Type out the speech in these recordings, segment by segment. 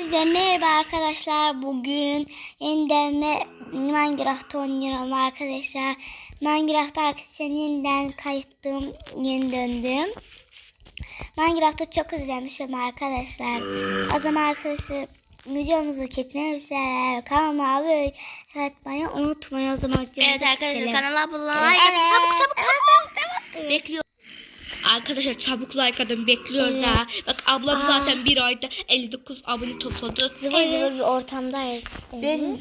Size merhaba arkadaşlar. Bugün yeniden de Minecraft oynuyorum arkadaşlar. Minecraft arkadaşlar yeniden kayıttım. Yeni döndüm. Minecraft'ı çok özlemişim arkadaşlar. O zaman arkadaşlar videomuzu kesmeye üzere. Kanalıma abone etmeyi unutmayın. O zaman Evet arkadaşlar kanala abone olmayı Evet. Çabuk çabuk çabuk. Bekliyor. Arkadaşlar çabuk like atın bekliyoruz Evet. ha. Bak ablam zaten bir ayda 59 abone topladı. Zıvır zıvır bir ortamdayız. Ben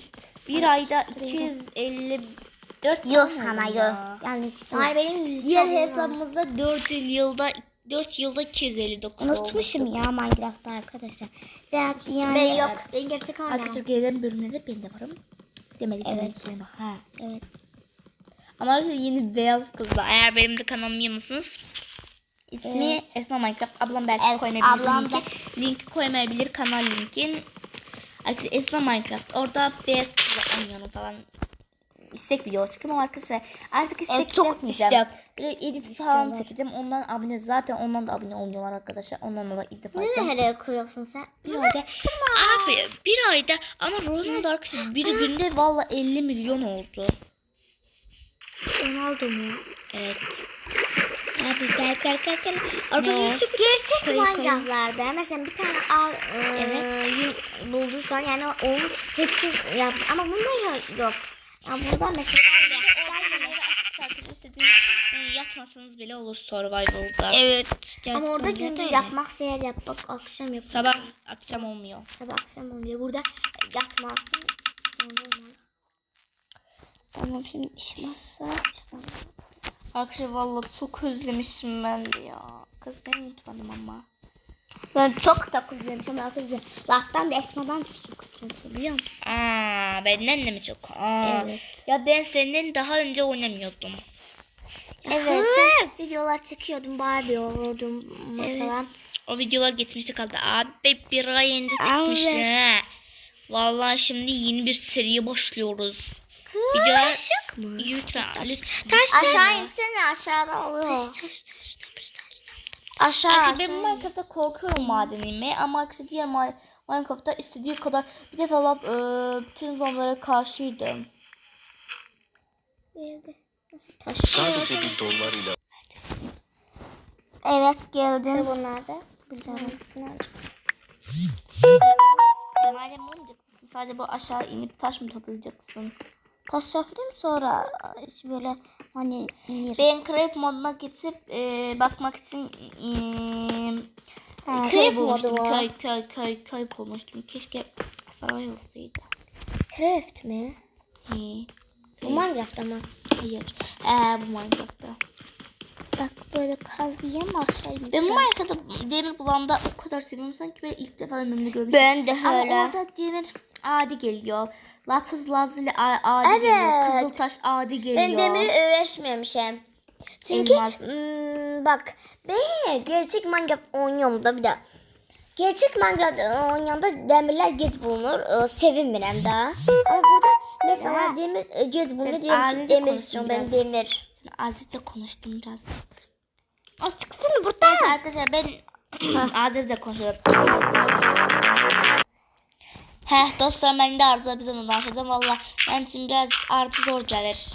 bir ayda 254 Yok sana yok. Yanlış. Hayır benim yüz Diğer canım var. hesabımızda 4 yılda 4 yılda 259 Unutmuşum ya Minecraft'ta arkadaşlar. Zaten yani. Ben yok. Ben gerçek hala. Arkadaşlar gelen bölümlerde ben de varım. Demedik Evet. evet. sonra. Ha. Evet. Ama arkadaşlar yeni beyaz kızlar. Eğer benim de kanalımı yiyorsunuz. İsmi Evet. Esma Minecraft. Ablam belki Evet, koymayabilir. ablam linki. Linki koymayabilir kanal linkin. Arkadaşlar Esma Minecraft. Orada beyaz oynuyorum falan. İstek video çıkıyor ama arkadaşlar artık istek Evet, çok. Böyle edit falan çekeceğim. Ondan abone zaten ondan da abone olmuyorlar arkadaşlar. Ondan da ilk defa açacağım. Nereye kuruyorsun sen? Bir ayda abi bir ayda ama Ronaldo arkadaşlar bir günde valla 50 milyon oldu. Ronaldo mu? Evet. Abi gel gel gel gel. Arkadaşlar gerçek. Minecraft'larda mesela bir tane al e, Evet. bulduysan yani onun hepsi yap ama bunda yok. yok. Ya burada mesela yatmasanız bile olur survival'da. Evet. Ama orada gündüz yapmak seher yapmak akşam yap. Sabah akşam olmuyor. Sabah akşam oluyor. Burada yatmazsın. Tamam şimdi iş masa. Arkadaşlar valla çok özlemişim ben de ya. Kız beni unutmadım ama. Ben çok da kızmışım arkadaşlar. Laftan da Esma'dan da çok kızmışım biliyor musun? Aa benden de mi çok? Aa. Evet. Ya ben senden daha önce oynamıyordum. Evet. Sen videolar çekiyordum. Barbie olurdum mesela. O videolar geçmişte kaldı. Abi bir ay önce çıkmış. Evet. Vallahi şimdi yeni bir seriye başlıyoruz. Videolar- ışık mı? Lütfen. lütfen. Taş Aşağı insene aşağıda oluyor. Taş taş taş taş taş. Aşağı Arkadaşlar ben aşağı. Minecraft'ta korkuyorum madenime ama arkadaşlar diğer Ma- Minecraft'ta istediği kadar bir defa lap, e, bütün zombilara karşıydım. Sadece bir dolar ile Evet geldim. Bunlar da. Biliyorum. Madem olmayacaksın sadece bu aşağı inip taş mı toplayacaksın? Taş yapayım sonra işte böyle hani inir. Ben Crave moduna geçip e, bakmak için e, Ha, Crave modu mu? Köy köy köy köy bulmuştum. Keşke saray olsaydı. Craft mi? He. Bu Minecraft'ta mı? Hayır. Ee, bu Minecraft'ta. Bak böyle kazıyım aşağı Ben ineceğim. bu Minecraft'ta demir bulanda o kadar seviyorum sanki ben ilk defa ömrümde gördüm. Ben de Ama öyle. orada demir adi geliyor. Lapis lazuli adi geliyor. Evet. Kızıltaş adi geliyor. Ben demiri öğretmemişim. Çünkü Elmas. hmm, bak ben gerçek Minecraft oynuyorum da bir de. Gerçek Minecraft oynayanda demirler geç bulunur. Ee, sevinmirəm daha. Ama burada mesela demir e, geç bulunur diyorum ki demir istiyorum ben demir. Azıcık konuştum birazcık. Az çıksana burada. Neyse arkadaşlar ben Azerice konuşuyorum. Heh dostlar ben de arıza bize danışacağım. Valla benim için biraz artı zor gelir.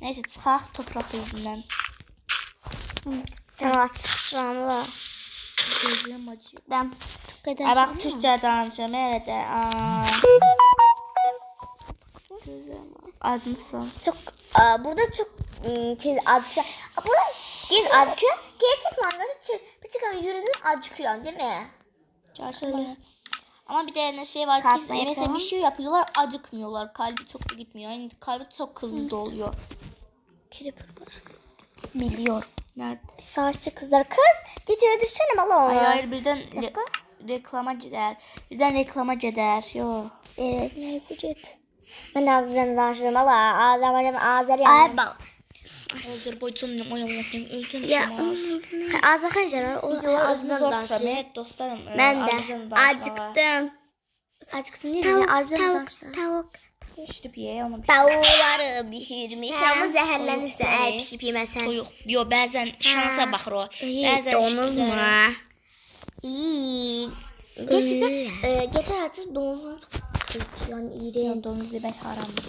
Neyse çıkak toprak yüzünden. Şu anda. Gözlerim acıyor. Ben Ay bak Türkçe danışıyorum nerede? Aa. Azmışsın. çok aa, burada çok çiz acıkıyor. Burada gez acıkıyor. Gerçek Minecraft'ta bir çıkan yürüdün acıkıyor değil mi? Gerçekten. Ama bir de ne şey var ki Kasma mesela bir şey yapıyorlar acıkmıyorlar. Kalbi çok gitmiyor. Yani kalbi çok hızlı doluyor. Creeper var. Biliyorum. Nerede? Savaşçı kızlar. Kız git öldürsene valla onu. Hayır hayır birden re- reklama gider. Birden reklama gider. Yo. Evet. Neyse git. Ben valla. Ağzından ağzları Ay bak. Azerbaycan'ın oynamaktan özlemişim Ya az. ağzı kancalar. O danışıyor. tabii dostlarım. Ben de. Acıktım. Acıktım değil mi? Ağzından danışıyor. Tavuk. Bir ye onu. Tavukları pişirmiş. Ama zehirlenirse Tavuk, eğer tavuk. pişirip yemesen. Soyuq. Yo bəzən şansa baxır o. Bəzən işgüzar. İyi. E, geçen hafta domuzun yani iğrenç. Domuz yemek haramdır.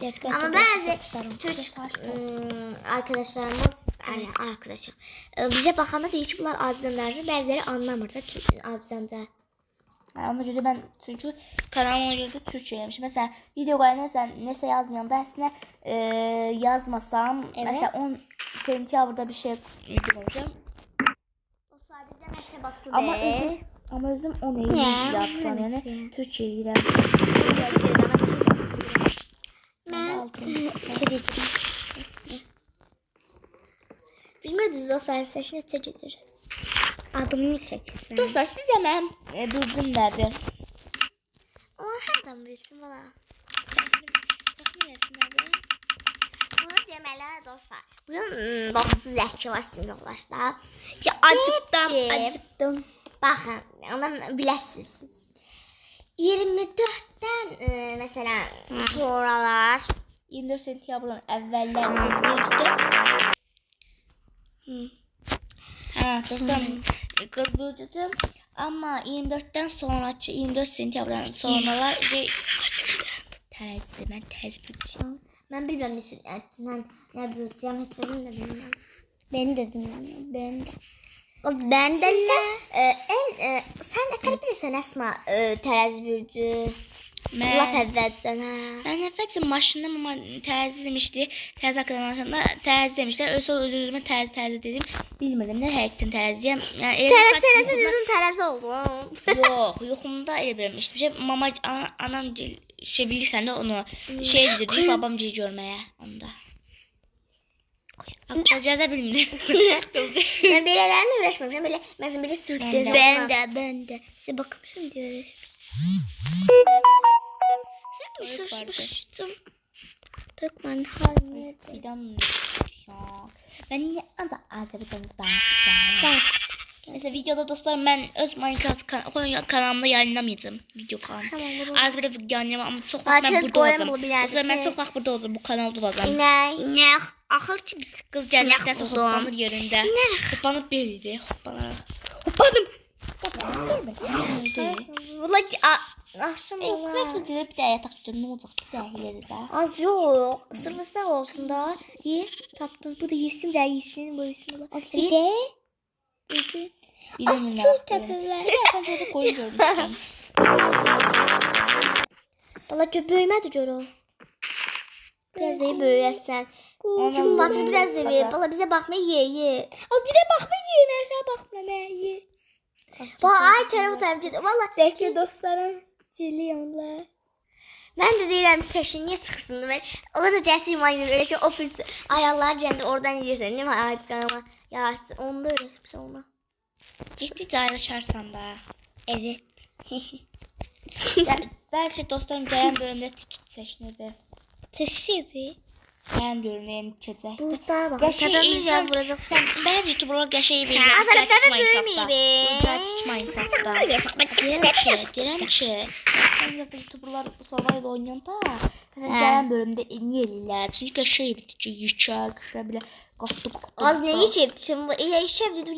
Gerçekten Ama sarım. çocuk Hmm, arkadaşlarımız yani arkadaşlar e, bize bakanda deyir ki bunlar Azərbaycanlı, bəziləri anlamır da ki, Azərbaycanca. Yani ona göre ben çünkü kanalıma göre de Türkçe yemişim. Mesela video koyan mesela neyse yazmayalım. Ben aslında e, yazmasam Evet. mesela 10 sentyabrda bir şey video koyacağım. O sadəcə məktəb ama özüm 10 Eylül yapacağım yani Evet. Türkçe girem. Mən Bilmirdiniz o sayı seçme çekilir. Adımını çekirsən. Dostlar sizce benim e, burcum nedir? Onlar hardan bilsin valla. Bunu deməli dostlar. Bugün hmm, baxsız zəki var sizin yoldaşlar. Ki acıqdım, acıqdım. Baxın, ona biləsiniz. 24-dən e, məsələ sonralar 24 sentyabrın burcudu. Ha dostlar kız burcudu. Ama 24'ten sonraki 24 sentyabrdan sonralar ben tez burcuyum. Mən bilmirəm neçə mən nə biləcəm, heç özüm də bilmirəm. Beni də bilmirəm, ben də. Bak ben de e, en e, sen bilirsən Əsma e, tərəzi bürcü. Laf Ben, əvvəlsən ha. ben nefetim maşında ama terzi demişti. Terzi arkadaşlarında terzi demişler. Öyle sonra özür terzi terzi dedim. Bilmedim ne hakikaten terziyem. Yani ben- tərəzi düzün tərəzi oldu. Yok yokumda öyle bilmiş. Bir şey mama ana, anam şey bilirsen de onu şey dedi babam cil görmeye onda. Da bilmiyorum. ben belələrlə uğraşmamışam. Belə məsələn belə sürtdüz. Ben de, ben de. Size bakmışım diye uğraşmışım. Uğraşmıştım. Dökmen nerede? Bir? Ya. Ben niye ancak Azerbaycan'da ben. Bak. Mesela videoda dostlarım ben öz Minecraft kan kanalımda yayınlamayacağım video kanalım. Tamam, bunu- Arkada yayınlamam ama çok vaxt ben burada olacağım. Dostlarım ben çok vaxt burada olacağım bu kanalda olacağım. Ne? Ne? Axır ki Kız cennetden Yaxudum. hoppanır yerinde. Belirdi. Hoppanır. Hoppadım. Valla akşam Ekmek olar. yedirip bir de yatak. Ne olacak? Dahil de. Az yok. Sırlısak olsun da. Ye. Taptım. Bu da yesin de yesin. Bu yesin. Bir de. Az çok. Bir de sen çocuk koyun görmüştün. Valla böyümədi gör o. Biraz da böyüyəsən. Kim batır biraz da ver. Valla bize bakma ye ye. Az bir de bakma ye. Nerede bakma ne ye. Valla ay tarafı tarafı dedi. Valla. Bekle dostlarım. Geliyorlar. Ben de deyirəm səşin niyə çıxırsın? Ben ona da cəhsiyim ay öyle şey o ayarlar cəndə oradan yeyirsən. Değil mi? Ay qanama. Ya onda öyrətmişəm ona. Gittikçe ayrışarsan da. Evet. Yani belki dostlarım gelen bölümde. Teşekkür. Ben bölümde yeni çekecekti. Bulutlara bak. Gerçi Tepemiz insan vuracak. sen ben YouTuber'lar gerçeği azarı Gerçek tabii Minecraft'ta. bilmiyorum. Gerçek Minecraft'ta. Ki, diyelim ki. Ben de YouTuber'lar Survival oynayan da. Mesela Ha. gelen bölümde en iyiler. Çünkü şey bitici yıçak, şöyle bile kalktı kalktı. Az ne yiyeceğim düşün. Ya işev dedim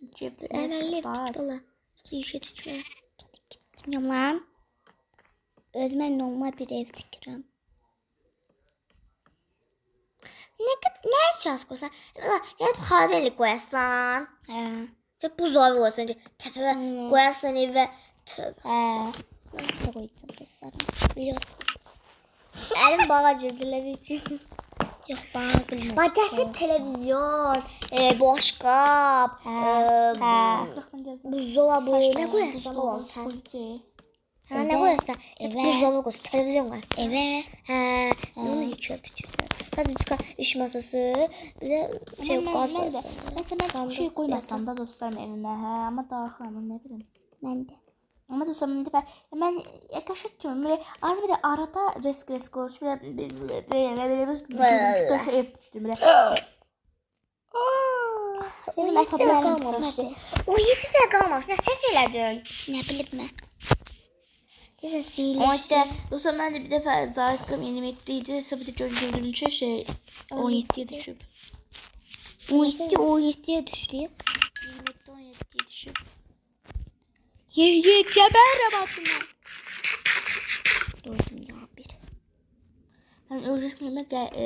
Yiyecek. Əməlli tutdular. Yiyişə düşmə. Yaman. Özümə normal bir ev tikirəm. Nə qədər nə əsas qoysan? Valla gəlib xareli qoyasan. Hə. Sən buzdolabı qoyasan, təpəyə qoyasan evə. Tövbə. Hə. Nə qoyacam dostlarım? Biliyorsun. Əlim bağa girdiləri üçün. Bilmirəm. Bax, gətir televizyon, e, boşqab, e, buzdolabı, nə qoyasan oğlum sən? Ha, ne koyarsan? Hiç buzdolabı koyarsan, televizyon koyarsan. Eve. He. Bunu hiç yok çıkıyor. Hadi çıkar iş masası. Bir de şey gaz koyarsan. mesela ben şey koymasam da dostlarım evime. He, ama daha ne bileyim. Ben de. Ama dostlarım bir defa ben yaklaşıkçım böyle az bir de arada risk risk olur. Böyle böyle böyle böyle böyle böyle böyle. Senin kalmamış. tutmadı. O yedi de kalmamış. Ne ses elədin? Bileyim ben. Neyse sihirli. Ama işte dostlarım ben de bir defa zayıfım yeni metriydi. Sabit gördüğüm şey 17'ye düşüp. 17 17'ye düştü. 27 17'ye düşüp. Ye ye geber batına. Doydum ya bir. Ben özleşmemek e,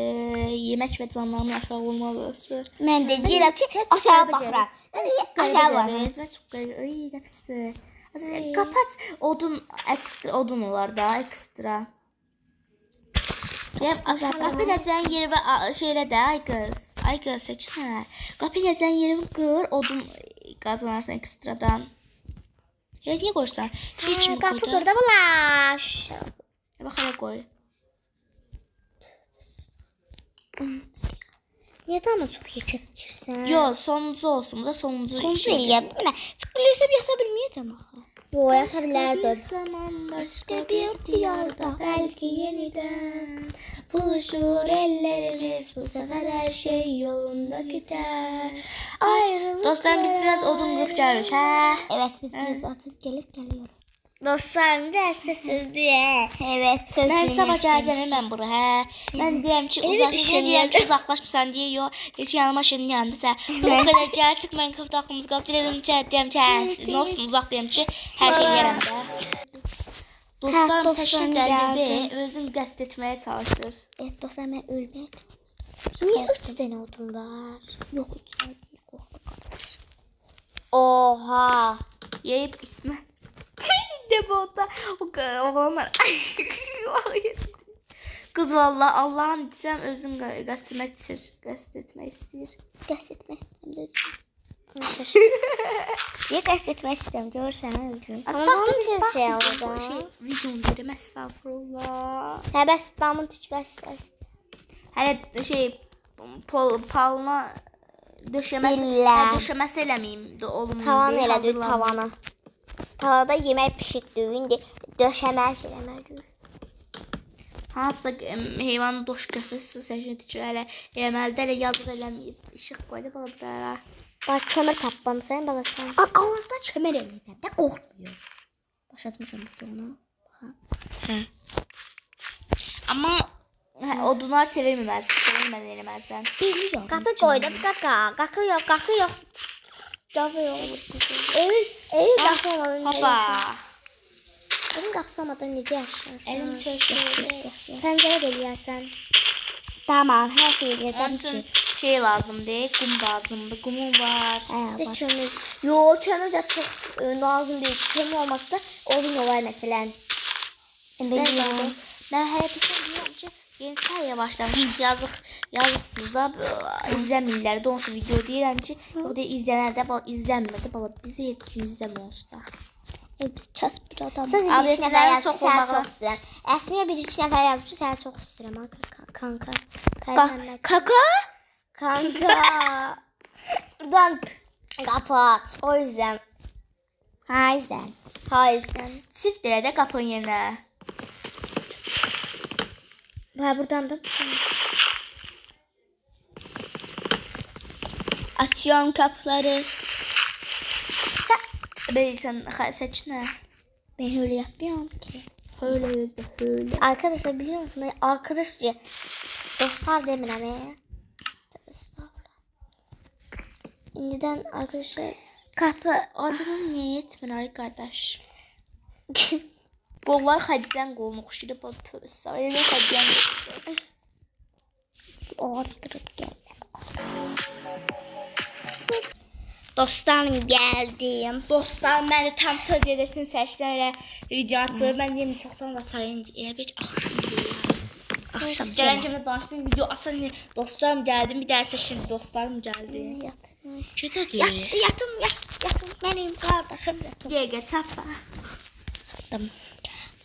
yemek ve canlarımın aşağı olmalısı. Mən də deyirəm ki, aşağı baxıram. Aşağı baxıram. Ben çok garip. Ay nefsi. Kapat odun ekstra odun olar da ekstra. Ya kapı edeceğin yeri ve a- şeyle de ay kız. Ay kız seçme. Kapı edeceğin yeri kır odun kazanırsın ekstradan. Ya niye koysan? Hiç mi Qapı koydun? qırda bulaş. Ya Bak hele koy. Niyə tamam çox yekəşirsən? Yo sonuncu olsun. Bu da sonuncu. Sonuncu şey. eləyəm. Mənə sıxılırsam yata bilməyəcəm axı. Yo, yata bilərdim. zaman başka bir diyarda belki yeniden buluşur ellerimiz bu sefer her şey yolunda gider. Ayrılık. Dostlarım biz biraz odun gəliriz, hə? Evet, biz biraz atıp gelip geliyoruz. Dostlarım derse söz diye. Evet, söz Mən sabah gələcəm mən bura, hə? Mən deyirəm ki, niyə şey deyirəm ki, deyə, yox. Deyir ki, yanıma şirin yandısa. O qədər gerçək mən kafta aklımız qalıb deyirəm ki, deyirəm ki, hə, olsun deyirəm ki, hər şey yerəm də. Dostlarım təşkil gəldi. gəldi, özün qəsd etməyə çalışır. Evet, dostlar ben ölmek. Niye üç tane odun var? Üç tane değil. korkma. Oha. Yeyip içme. ne bu da o kadar oğlanlar. Kız valla Allah'ın diyeceğim özün gö- göstermek için göstermek istiyor. Qəst etmək istəyirəm. Etmək istəyirəm? Görürsən, öldürüm. Asbaqda tez şey Şey, oldu. videonu dedim estağfurullah. Hə, bəs damın tikməz istəyirəm. Hele şey pol, palma ha, döşemesi elemeyeyim de olumlu Tavan elədik hazırlanma. tavana. Tavada yemək bişirdik. İndi döşəmək eləməliyik. Hansısa em, heyvanı doş götürürsün seçin tikir hele eləməlidə elə yazıq eləməyib. İşıq qoydu bala burada. Bax, kömür tapmamısan, balasan. Ağzına çömər eləyəcəm də qorxmuyor. Başlatmışam bu onu. Hə. Amma hə, odunlar sevilməməz, sevilmədən eləməzsən. Biliyorum. Qapı qoydum, qaqa. Qaqı yox, qaqı yox. Qapı yox. Evi, evi qapı olmadan Hoppa. Evin qapısı olmadan necə yaşayırsan? Elim köşkü. Pəncərə də eləyərsən. Tamam, hər şey eləyəcəm Şey lazımdır, qum lazımdır. Qumum var. De kömür. Yo, kömür də çox e, lazım deyil. Kömür olmasa da odun olar məsələn. Ben, Bilmiyorum. ben hayatımda diyorum ki yeni sayıya başlamış. Yazık, yazıksız da e, izlemirler. Donsu video deyirəm ki, o da izlənər də, bal izlənmədi. Bala bizə yetişin izləmə olsun da. E, biz ças bir adam. Sən bir üç nəfər nəfər yazmış, çox sən olmağa- çox istəyirəm. Əsmiyə bir üç nəfər yazmış, sən çox istəyirəm ha, kanka. Kanka. Kanka. Buradan kapat. O yüzden. Ha yüzden. Ha yüzden. Çift elə də qapının yerinə. Ha buradan da. Açıyorum kapıları. Bilirsən, xa- seç nə? Ben öyle yapmıyorum ki. Öyle özdə, öyle. Arkadaşlar biliyor musun? Ben arkadaşça dostlar demirəm ya. Estağfurullah. İndiden arkadaşlar Qapı adının niyə yetmir ay qardaş? Qollar xədicən qolunu oxşayır. Bu estağfurullah. Elə xədicən. Ortırıp gel. Dostlarım geldim. Dostlar, mən də tam söz edəsim seçdim elə video açıb. Mən deyim çoxdan da challenge elə bir axşam Akşam Gələncəmdə danışdım, video açan dostlarım gəldi, bir daha seçdim, dostlarım gəldi. Yatmış. Keçə Yat, yatım, yat, yatım. Benim kardeşim yatım. Dəqiqə çapa.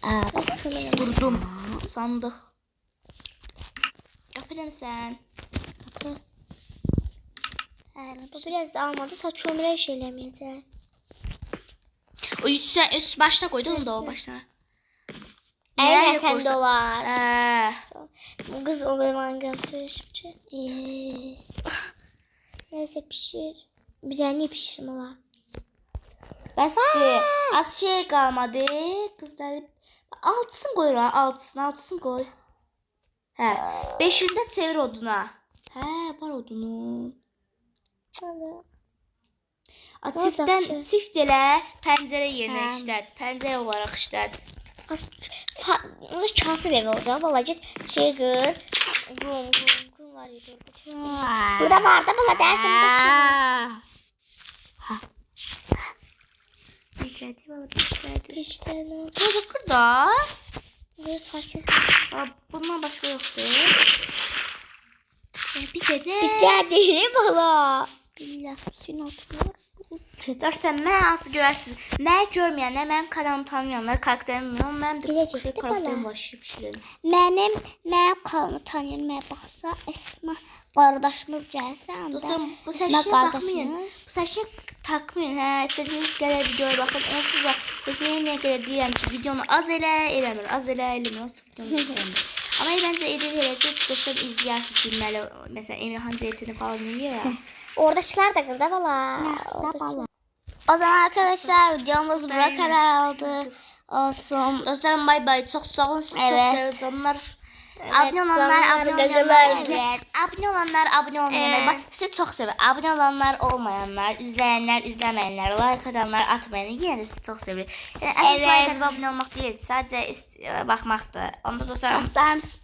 Aa, Durdum. Sandıq. Yapacağım sən. kapı. Bu biraz da almadı. Saç kömüre iş eləməyəcək. O üst, üst başına qoydun da o başına. Nereye sən koysan- dolar. Bu kız o zaman götürüşmüşü. Ee, neyse pişir. Bir tane ne pişirim ola? Bəsdir. Az şey qalmadı. Qızlar altısını qoy ra, altısını, altısını qoy. Hə. Beşində çevir oduna. Hə, var odunun. A, Olacaq çiftdən şey. çift elə pəncərə yerinə işlət. Pəncərə olaraq işlət. Nasıl kasıb ev olacak? Valla git şey. Gum gum gum var ya. Burada var da valla dersin. İşlədi, baba, işlədi. İşte ne oldu? Bu bakır da. Bir saçma. A, Bundan başqa yoxdur. E, Bir də də. Güzel değil valla. Billah, Hüseyin Çetersən mən aslı görərsiniz. Mən görməyənlər, mənim kanalımı tanımayanlar, karakterimi bilmirəm. Mən də Biləcək, şey karakterim var, şip şirin. Benim, benim kanımı tanıyan baksa Esma kardeşimiz gelse. Dostum, bu kardeşimiz. baxmayın. Bu səşə takmayın. Hə, istədiyiniz qədər videoya baxın. Onsuz da seçməyə niyə görə deyirəm ki, videonu az elə, eləmir. Az elə, eləmir. Amma bəncə edit eləcək, dostlar izləyirsiniz bilməli. Məsələn, Emirhan Zeytini falan ya. Oradakiler de kırdı valla. O zaman arkadaşlar videomuz buraya kadar oldu. Olsun. Dostlarım bay bay. Çok sağ olun. Sizi Evet. çok seviyoruz. Onlar Evet, abone olanlar, abone olmayanlar, evet. Abone olanlar, abone olmayanlar. Evet. Bak sizi çok seviyorum. Abone olanlar, olmayanlar, izleyenler, izlemeyenler, like atanlar, atmayanlar yine de sizi çok seviyorum. Yani evet. Evet. like atıp abone olmak değil, sadece bakmaktı. Onda sizi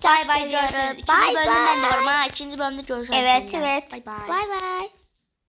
çok bay bay görüşürüz. İkinci bölümde ha. İkinci bölümde görüşürüz. Evet evet. Bay bay.